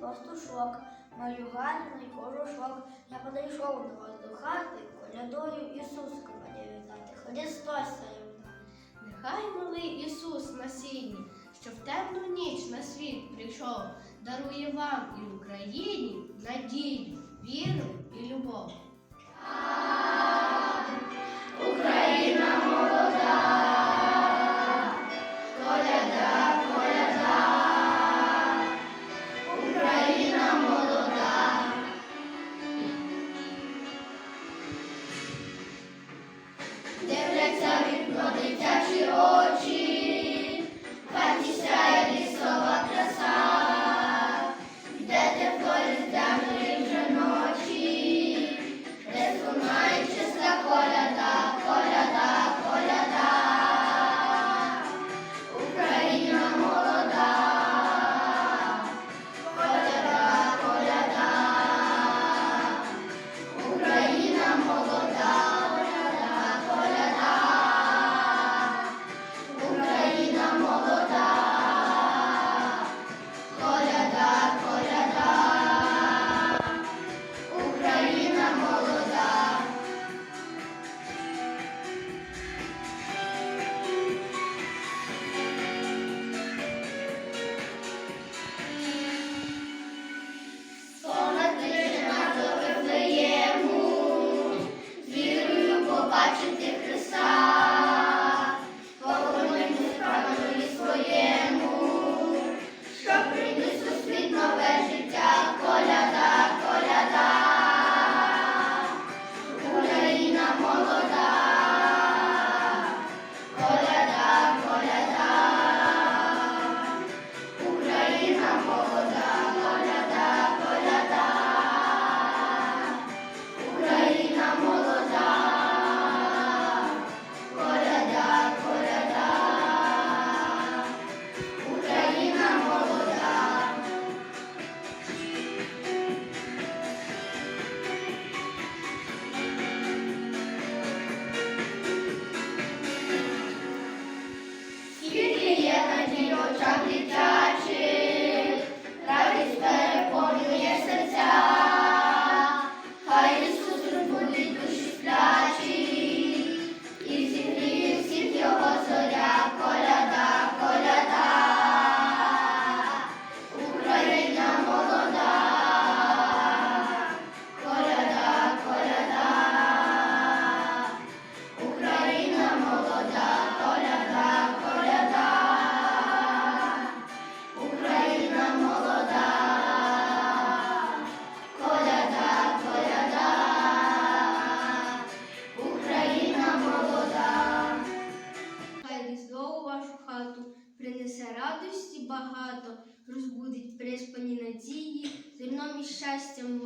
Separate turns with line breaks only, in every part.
пастушок, мою гарний кожушок. Я подійшов до вас до хати, колядою Ісусика мене вітати. Христос царювна.
Нехай малий Ісус на сіні, що в темну ніч на світ прийшов, дарує вам і Україні надію, віру і любов.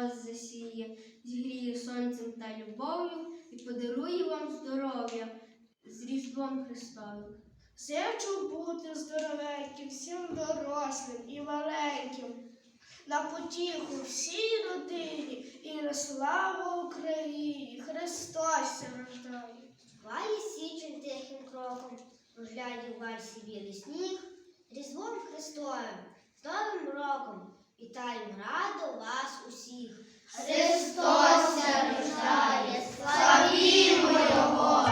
Вас засіє, зігріє сонцем та любов'ю і подарує вам здоров'я з Різдвом Христовим.
Зичу бути здоровеньким, всім дорослим і маленьким. На потіху всій родині і на славу Україні. Христос рождає.
Валі січень тихим кроком, розгляді в вальсі білий сніг, Різдвом Христовим, з Новим роком, вітаємо радо вас усіх. Христос рождає, славімо Його!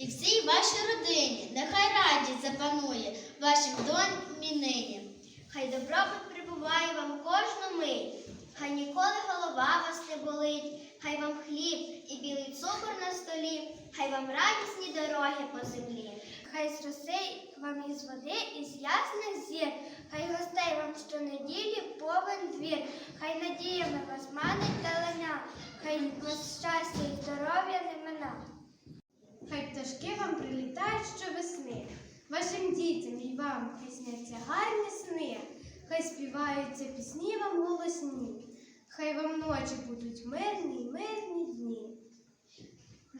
і всій вашій родині, нехай радість запанує в вашім домі нині.
Хай добробут прибуває вам кожну мить, хай ніколи голова вас не болить, хай вам хліб і білий цукор на столі, хай вам радісні дороги по землі, хай з вам із води, із ясних зір, хай гостей вам щонеділі повен двір, хай надіями вас манить даленя, хай вас щастя і здоров'я не мина.
Хай пташки вам прилітають щовесни, вашим дітям і вам хай сняться гарні сни, хай співаються пісні вам голосні, хай вам ночі будуть мирні, мирні дні.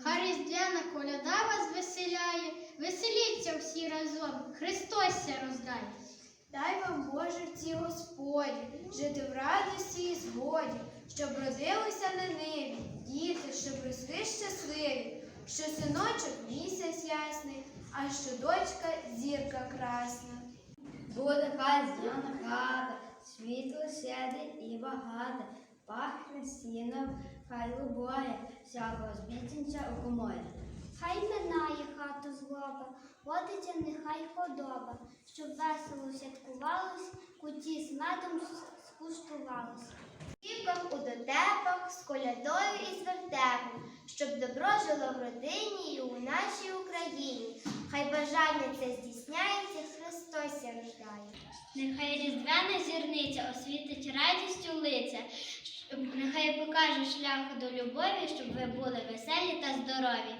Хай різдвяна коляда вас веселяє, веселіться всі разом, Христос ся роздає. Дай вам Боже в цій Господі, жити в радості і згоді, щоб родилися на небі, діти, щоб росли щасливі, що синочок місяць ясний, а що дочка зірка красна.
Буде зняна хата, світло сяде і багато,
пахне
сіном,
хай
лубоє, всякого збітінця у коморі.
Хай минає хату злоба, водиться нехай худоба, щоб весело святкувалось, куті з медом скуштувалось. У дотепах, з колядою і з вертепом, щоб добро жило в родині і у нашій Україні. Хай бажання це здійсняється, Христос рождає. Нехай різдвяна зірниця освітить радістю лиця, нехай покаже шлях до любові, щоб ви були веселі та здорові.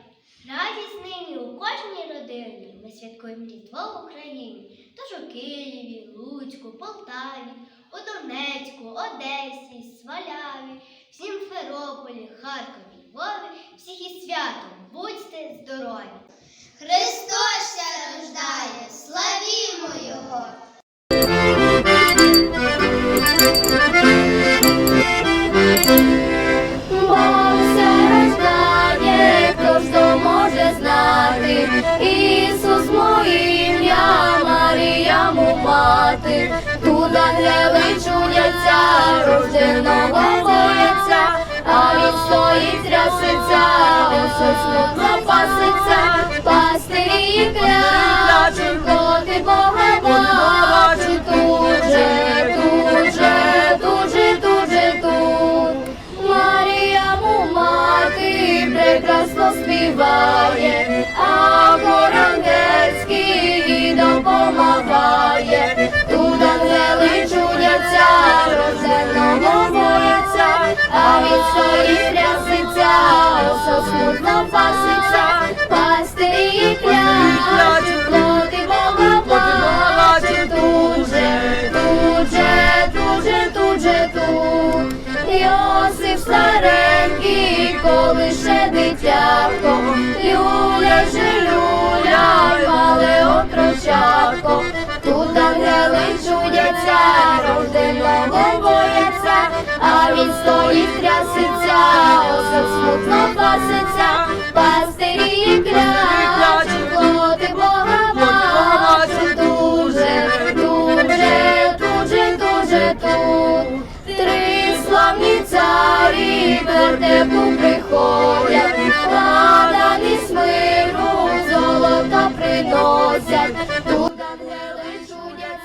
Радість нині у кожній родині. Ми святкуємо Різдво в Україні. Тож у Києві, Луцьку, Полтаві, у Донецьку, Одесі, Сваляві, в Сімферополі, Харкові, Львові, всіх із святом, будьте здорові! Христос ся рождає, славімо Його!
Ісус моє ім'я, Марія му мати, тут ангели чудяться, рожденого бояться, трясеться, усе смутно паситься, пастирі клячуть, коти Бога бачуть, тут же, тут же, тут же, тут же, тут. Марія му мати прекрасно співає, а їй допомагає. Тут ангели чудяться, рожденого бояться, а він стоїть все смутно паситься, пастирі клячуть, плоти Бога бачить, тут же, тут же, тут же, тут же, тут. Йосип старенький, коли ще дитятко, люля же люля, мале отрочатко, тут ангели чудяться, рожденого бояться, а він стоїть трясеться, осел смутно паситься, пастирі клячуть, плоти Бога бачать, дуже, дуже, дуже, дуже тут. Три славні царі вертепу приходять,